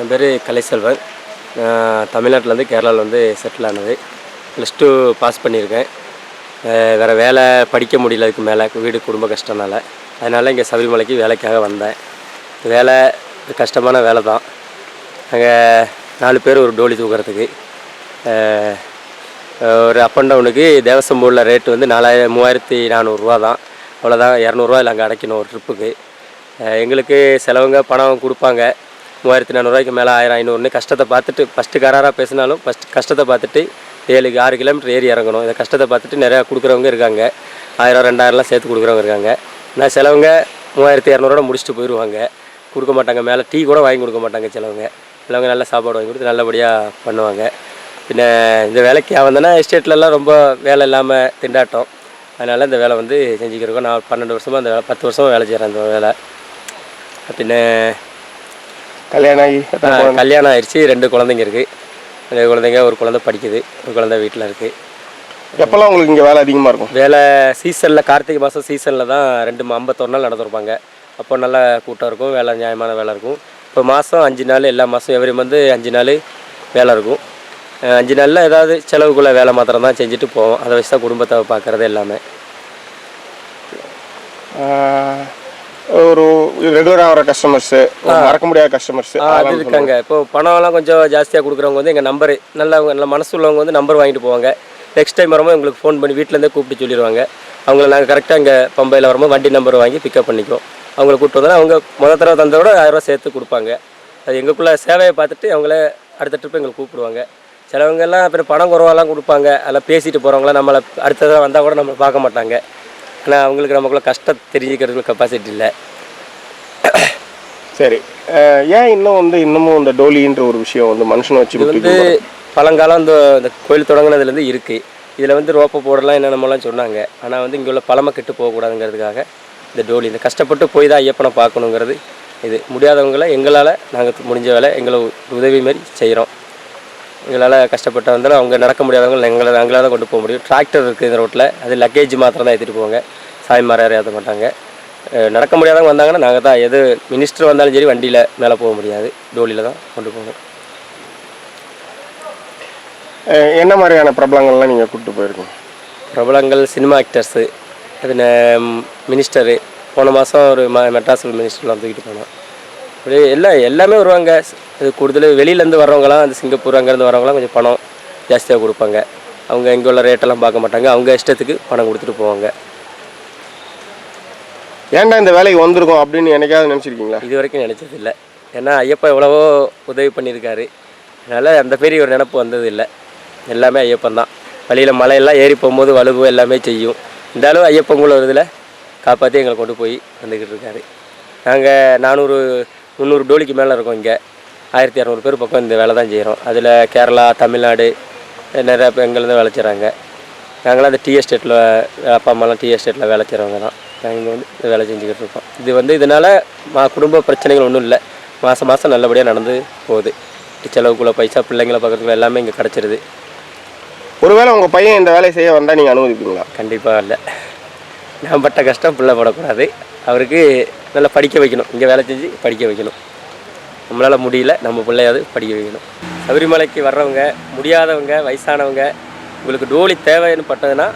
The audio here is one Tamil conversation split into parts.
என் பேர் கலைசெல்வன். நான் தமிழ்நாட்டிலேருந்து கேரளாவில் வந்து செட்டில் ஆனது. ப்ளஸ் டூ பாஸ் பண்ணியிருக்கேன். வேறு வேலை படிக்க முடியல அதுக்கு மேலே வீடு குடும்ப கஷ்டம்னால. அதனால் இங்கே சபரிமலைக்கு வேலைக்காக வந்தேன். வேலை கஷ்டமான வேலை தான். நாங்கள் நாலு பேர் ஒரு டோலி தூக்குறதுக்கு. ஒரு அப் அண்ட் டவுனுக்கு தேவசம் போர்டில் ரேட்டு வந்து நாலாயிரம் மூவாயிரத்தி நானூறுரூவா தான். அவ்வளோதான் இரநூறுவா இல்லை அங்கே அடைக்கணும் ஒரு ட்ரிப்புக்கு எங்களுக்கு செலவுங்க பணம் கொடுப்பாங்க. மூவாயிரத்தி நானூறுரூவாய்க்கு மேலே ஆயிரம் ஐநூறுன்னு கஷ்டத்தை பார்த்துட்டு ஃபஸ்ட்டு கராராக பேசினாலும் ஃபஸ்ட் கஷ்டத்தை பார்த்துட்டு ஏழு ஆறு கிலோமீட்டர் ஏறி இறங்கணும். இந்த கஷ்டத்தை பார்த்துட்டு நிறையா கொடுக்குறவங்க இருக்காங்க. ஆயிரம் ரெண்டாயிரம்லாம் சேர்த்து கொடுக்குறவங்க இருக்காங்க. நான் சிலவங்க மூவாயிரத்தி இரநூறுவா முடிச்சுட்டு போயிடுவாங்க கொடுக்க மாட்டாங்க. மேலே டீ கூட வாங்கி கொடுக்க மாட்டாங்க சிலவங்க. சிலவங்க நல்லா சாப்பாடு வாங்கி கொடுத்து நல்லபடியாக பண்ணுவாங்க. பின்ன இந்த வேலைக்கு வந்தேன்னா எஸ்டேட்லலாம் ரொம்ப வேலை இல்லாமல் திண்டாட்டம். அதனால் இந்த வேலை வந்து செஞ்சுக்கிறோம் நான் பன்னெண்டு வருஷமாக அந்த வேலை பத்து வருஷமாக வேலை செய்கிறேன் அந்த வேலை. பின்ன கல்யாணம் ஆகி? கல்யாணம் ஆயிடுச்சு ரெண்டு குழந்தைங்க இருக்குது ரெண்டு குழந்தைங்க ஒரு குழந்தை படிக்குது. ஒரு குழந்தை வீட்டில் இருக்குது எப்பெல்லாம் உங்களுக்கு இங்கே வேலை அதிகமாக இருக்கும்? வேலை சீசனில் கார்த்திகை மாதம் சீசனில் தான் ரெண்டு ஐம்பத்தொரு நாள் நடந்திருப்பாங்க. அப்போ நல்ல கூட்டம் இருக்கும். வேலை நியாயமான வேலை இருக்கும். இப்போ மாதம் அஞ்சு நாள் எல்லா மாதம் எவ்ரி மந்த்து அஞ்சு நாள் வேலை இருக்கும். அஞ்சு நாளில் ஏதாவது செலவுக்குள்ளே வேலை மாத்திரம் தான் செஞ்சுட்டு போவோம். அதை வச்சு தான் குடும்பத்தை பார்க்குறது எல்லாமே. ஒரு ரெகுலராக வர கஸ்டமர்ஸு மறக்க முடியாத கஸ்டமர்ஸு அது இருக்காங்க. இப்போ பணம்லாம் கொஞ்சம் ஜாஸ்தியாக கொடுக்குறவங்க வந்து எங்கள் நம்பரு நல்லவங்க நல்ல மனசு உள்ளவங்க வந்து நம்பர் வாங்கிட்டு போவாங்க. நெக்ஸ்ட் டைம் வரும்போது உங்களுக்கு ஃபோன் பண்ணி வீட்டிலேருந்தே கூப்பிட்டு சொல்லிடுவாங்க. அவங்கள நாங்கள் கரெக்டாக இங்கே பம்பையில் வரும்போது வண்டி நம்பர் வாங்கி பிக்கப் பண்ணிக்குவோம். அவங்கள கூப்பிட்டு வந்தோன்னா அவங்க முத தடவை தந்ததை விட ஆயிரரூவா சேர்த்து கொடுப்பாங்க. அது எங்களுக்குள்ள சேவையை பார்த்துட்டு அவங்கள அடுத்த ட்ரிப் எங்களுக்கு கூப்பிடுவாங்க. சிலவங்க எல்லாம் அப்புறம் பணம் குறவாலாம் கொடுப்பாங்க. அதெல்லாம் பேசிட்டு போகிறவங்களாம் நம்மளை அடுத்ததாக வந்தால் கூட நம்மளை பார்க்க மாட்டாங்க. ஆனால் அவங்களுக்கு நமக்குள்ள கஷ்டம் தெரிஞ்சுக்கிறதுக்கு கெப்பாசிட்டி இல்லை. சரி. ஏன் இன்னும் வந்து இன்னமும் இந்த டோலின்ற ஒரு விஷயம் வந்து மனுஷனை வச்சு வந்து பழங்காலம் இந்த இந்த கோயில் தொடங்கினதுலேருந்து இருக்குது இதில் வந்து ரோப்பை போடலாம் என்னென்னமோலாம் சொன்னாங்க. ஆனால் வந்து இங்கே உள்ள பழமை கெட்டு போகக்கூடாதுங்கிறதுக்காக இந்த டோலி இந்த கஷ்டப்பட்டு போய் தான் ஐயப்பனை பார்க்கணுங்கிறது இது. முடியாதவங்களை எங்களால் நாங்கள் முடிஞ்ச வேலை எங்களை உதவி மாதிரி செய்கிறோம் எங்களால் கஷ்டப்பட்டு வந்தாலும் அவங்க நடக்க முடியாதவங்க எங்களை நாங்களாக தான் கொண்டு போக முடியும். டிராக்டர் இருக்குது இந்த ரோட்டில் அது லக்கேஜ் மாத்திரம் தான் ஏற்றிட்டு போவாங்க. சாய்மார் யாரும் ஏற்ற மாட்டாங்க. நடக்க முடியாதவங்க வந்தாங்கன்னா நாங்கள் தான் எது மினிஸ்டர் வந்தாலும் சரி வண்டியில் மேலே போக முடியாது. டோலியில் தான் கொண்டு போகணும். என்ன மாதிரியான பிரபலங்கள்லாம் நீங்கள் கூப்பிட்டு போயிருக்கீங்க? பிரபலங்கள் சினிமா ஆக்டர்ஸு பின்ன மினிஸ்டரு போன மாதம் ஒரு ம மெட்ராஸ் மினிஸ்டர்லாம் தூக்கிட்டு போனோம் எல்லாம் எல்லாமே வருவாங்க. இது கூடுதல் வெளியிலேருந்து வர்றவங்களாம் அந்த சிங்கப்பூர் அங்கேருந்து வரவங்களாம் கொஞ்சம் பணம் ஜாஸ்தியாக கொடுப்பாங்க. அவங்க இங்கே உள்ள ரேட்டெல்லாம் பார்க்க மாட்டாங்க. அவங்க இஷ்டத்துக்கு பணம் கொடுத்துட்டு போவாங்க. ஏன்டா இந்த வேலைக்கு வந்திருக்கோம் அப்படின்னு என்னைக்காவது நினச்சிருக்கீங்களா? இது வரைக்கும் நினச்சது இல்லை ஏன்னா ஐயப்பா எவ்வளவோ உதவி பண்ணியிருக்காரு. அதனால் அந்த பெரிய ஒரு நினப்பு வந்தது இல்லை எல்லாமே ஐயப்பன் தான். வழியில் மலையெல்லாம் ஏறி போகும்போது வலுவு எல்லாமே செய்யும். இருந்தாலும் ஐயப்பன் கூட ஒரு இதில் காப்பாற்றி எங்களை கொண்டு போய் வந்துக்கிட்டு இருக்காரு. நாங்கள் நானூறு முந்நூறு டோலிக்கு மேலே இருக்கோம் இங்கே. ஆயிரத்தி இரநூறு பேர் பக்கம் இந்த வேலை தான் செய்கிறோம் அதில் கேரளா தமிழ்நாடு நிறையா பேர் எங்கேருந்து வேலை செய்கிறாங்க நாங்களாம் அந்த டீ எஸ்டேட்டில் அப்பா அம்மாலாம் டீ எஸ்டேட்டில் வேலை செய்கிறவங்க தான். நாங்கள் இங்கே வந்து இந்த வேலை செஞ்சுக்கிட்டு இருக்கோம். இது வந்து இதனால் மா குடும்ப பிரச்சனைகள் ஒன்றும் இல்லை. மாதம் மாதம் நல்லபடியாக நடந்து போகுது. செலவுக்குள்ள பைசா பிள்ளைங்களை பார்க்குறதுக்குள்ள எல்லாமே இங்கே கிடச்சிருது. ஒருவேளை உங்கள் பையன் இந்த வேலையை செய்ய வந்தால் நீங்கள் அனுமதிப்பீங்களா? கண்டிப்பாக இல்லை. நான் பட்ட கஷ்டம் பிள்ளை படக்கூடாது. அவருக்கு நல்லா படிக்க வைக்கணும். இங்கே வேலை செஞ்சு படிக்க வைக்கணும். நம்மளால் முடியல நம்ம பிள்ளையாவது படிக்க வைக்கணும். சபரிமலைக்கு வர்றவங்க முடியாதவங்க வயசானவங்க உங்களுக்கு டோலி தேவைன்னு பட்டதுன்னா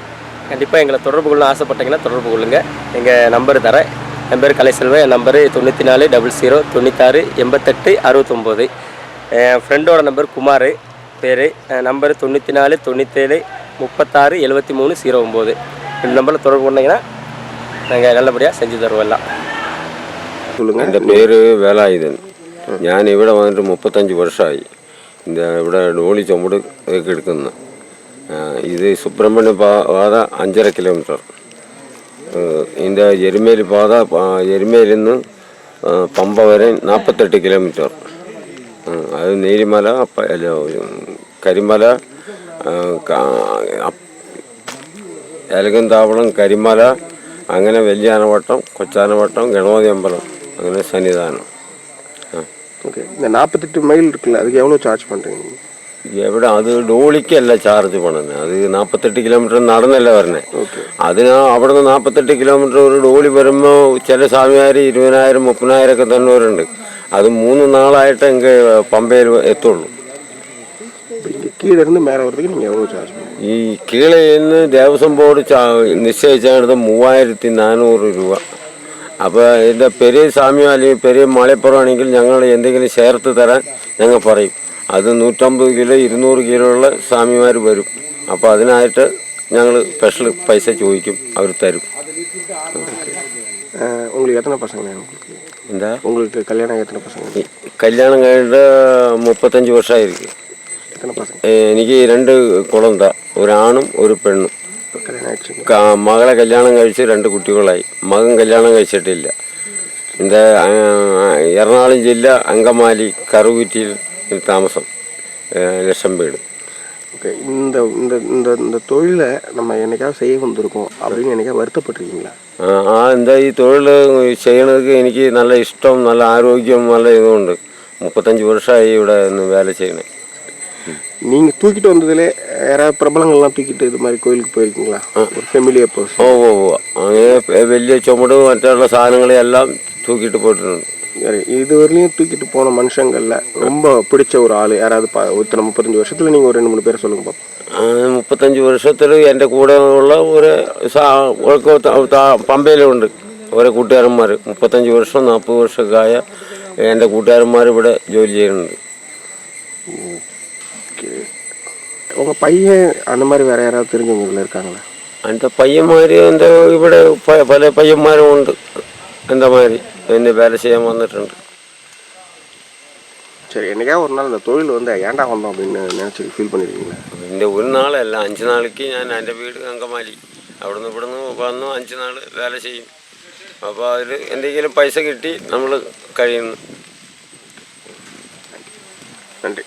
கண்டிப்பாக எங்களை தொடர்பு கொள்ளணும் ஆசைப்பட்டீங்கன்னா தொடர்பு கொள்ளுங்கள் எங்கள் நம்பர் தரேன். என் பேர் கலைசெல்வன். என் நம்பரு தொண்ணூற்றி நாலு டபுள் ஜீரோ தொண்ணூத்தாறு எண்பத்தெட்டு அறுபத்தொம்போது என் ஃப்ரெண்டோட நம்பர் குமார் பேர். நம்பர் தொண்ணூற்றி நாலு தொண்ணூற்றேழு முப்பத்தாறு எழுபத்தி மூணு ஜீரோ ஒம்பது. இந்த நம்பரில் தொடர்பு கொண்டீங்கன்னா நாங்கள் நல்லபடியாக செஞ்சு தருவோம் எல்லாம். சொல்லுங்கள் എൻ്റെ പേര് വേലായുധൻ ഞാൻ ഇവിടെ വന്നിട്ട് മുപ്പത്തഞ്ച് വർഷമായി ഇത് ഇവിടെ ഡോളി ചുമട് ഒക്കെ എടുക്കുന്നു ആ, ഇത് സുബ്രഹ്മണ്യ പാ- പാത അഞ്ചര കിലോമീറ്റർ ഏഹ് ഇതിൻ്റെ എരുമേലി പാത ആ, എരുമേലിൽ നിന്ന് ആ, പമ്പ വരെ നാൽപ്പത്തെട്ട് കിലോമീറ്റർ ആ, അത് നീലിമല പ- അല്ല, ഉം, കരിമല ആ, ക- അപ്പ് ഏലകന്താവളം കരിമല അങ്ങനെ വലിയാനവട്ടം കൊച്ചാനവട്ടം ഗണപതി അമ്പലം അങ്ങനെ സന്നിധാനം ആ ஓகே இந்த நாற்பத்தெட்டு மைல் இருக்குல்ல அதுக்கு எவ்வளோ சார்ஜ் பண்ணுறீங்க എവിടെ അത് ഡോളിക്കല്ല ചാർജ് പണത് അത് നാൽപ്പത്തെട്ട് കിലോമീറ്റർ നടന്നല്ല വരണേ അതിന് അവിടെ നിന്ന് നാൽപ്പത്തെട്ട് കിലോമീറ്റർ ഒരു ഡോളി വരുമ്പോൾ ചില സ്വാമിമാർ ഇരുപതിനായിരം മുപ്പതിനായിരം ഒക്കെ തന്നവരുണ്ട് അത് മൂന്ന് നാളായിട്ട് എങ്കിൽ പമ്പയിൽ എത്തുള്ളൂ இங்கே கீழே இருந்து மேலே வரதுக்கு நீங்கள் எவ்வளோ சார்ஜ் பண்ணுவீங்க ഈ കീഴയിൽ നിന്ന് ദേവസ്വം ബോർഡ് ചാ- നിശ്ചയിച്ചെടുത്ത് മൂവായിരത്തി നാനൂറ് രൂപ അപ്പോൾ ഇതിൻ്റെ പെരിയ സ്വാമിയോ അല്ലെങ്കിൽ പെരിയ മാളിപ്പുറം ആണെങ്കിൽ ഞങ്ങൾ എന്തെങ്കിലും ചേർത്ത് തരാൻ ഞങ്ങൾ പറയും അത് നൂറ്റമ്പത് കിലോ ഇരുന്നൂറ് കിലോ ഉള്ള സ്വാമിമാർ വരും അപ്പോൾ അതിനായിട്ട് ഞങ്ങൾ സ്പെഷ്യൽ പൈസ ചോദിക്കും അവർ തരും அஹ், உங்களுக்கு எத்தனை பசங்க உங்களுக்கு എന്താ உங்களுக்கு கல்யாணம் ஆகி எத்தனை பசங்க ഈ കല്യാണം കഴിഞ്ഞിട്ട് മുപ്പത്തഞ്ച് വർഷമായിരിക്കും எத்தனை பசங்க എനിക്ക് രണ്ട് കുളന്ത ഒരാണും ഒരു പെണ്ണും கல்யாணம் ஆயிடுச்சுங்க ക- മകളെ കല്യാണം കഴിച്ച് രണ്ട് കുട്ടികളായി മകൻ കല്യാണം കഴിച്ചിട്ടില്ല എൻ്റെ എറണാകുളം ജില്ല അങ്കമാലി കറുകുറ്റിയിൽ താമസം ഏഹ് ലക്ഷം വീട് ஓகே இந்த இந்த இந்த இந்த தொழிலை நம்ம என்னைக்காவது செய்ய வந்திருக்கோம் அப்படின்னு என்னைக்காவது வருத்தப்பட்டிருக்கீங்களா ആ ആ എന്താ ഈ തൊഴിൽ ചെയ്യണതൊക്കെ എനിക്ക് നല്ല ഇഷ്ടം നല്ല ആരോഗ്യം നല്ല ഇതുണ്ട് മുപ്പത്തഞ്ച് വർഷമായി ഇവിടെ നിന്ന് വേല ചെയ്യണേ நீங்கள் தூக்கிட்டு வந்ததுலே யாராவது பிரபலங்கள்லாம் தூக்கிட்டு இது மாதிரி கோயிலுக்கு போயிருக்கீங்களா ஒரு ஃபெமிலியர் ഓ பர்சன் ഓ ഓ അങ്ങനെ വലിയ ചുമട് മറ്റുള്ള സാധനങ്ങളെല്ലാം തൂക്കിയിട്ട് പോയിട്ടുണ്ട് இது வரலையும் தூக்கிட்டு போன மனுஷங்கள்ல ரொம்ப பிடிச்ச ஒரு ஆள் யாராவது பா இத்தனை முப்பத்தஞ்சு வருஷத்துல நீங்கள் ஒரு ரெண்டு மூணு பேரை சொல்லுங்க பார்ப்போம் ആ, മുപ്പത്തഞ്ച് വർഷത്തിൽ എൻ്റെ കൂടെ ഉള്ള ഒരു സാ- ഒക്കെ ത- ത- പമ്പയിലുണ്ട് ഓരോ കൂട്ടുകാരന്മാർ മുപ്പത്തഞ്ച് വർഷം നാൽപ്പത് വർഷമൊക്കെ ആയ എൻ്റെ കൂട്ടുകാരന്മാർ ഇവിടെ ജോലി ചെയ്യുന്നുണ്ട് உங்கள் பையன் அந்த மாதிரி வேறு யாராவது தெரிஞ்சவங்க இதில் இருக்காங்களா? அந்த പയ്യന്മാർ എന്റെ ഇവിടെ പ- പല പയ്യന്മാരും ഉണ്ട് എന്റെ മാതിരി എന്നെ വേല ചെയ്യാൻ വന്നിട്ടുണ്ട് சரி என்னைக்கா ஒரு நாள் இந்த தொழில் வந்து ஏன்டா வந்தோம் அப்படின்னு நினச்சி ஃபீல் பண்ணியிருக்கீங்களா പിന്നെ ഒരു നാളല്ല അഞ്ച് നാളേക്ക് ഞാൻ എന്റെ വീട് അങ്കമാലി അവിടുന്ന് ഇവിടുന്ന് വന്നു അഞ്ച് നാൾ വേല ചെയ്യും അപ്പോൾ അതിൽ എന്തെങ്കിലും പൈസ കിട്ടി നമ്മൾ കഴിയുന്നു. நன்றி.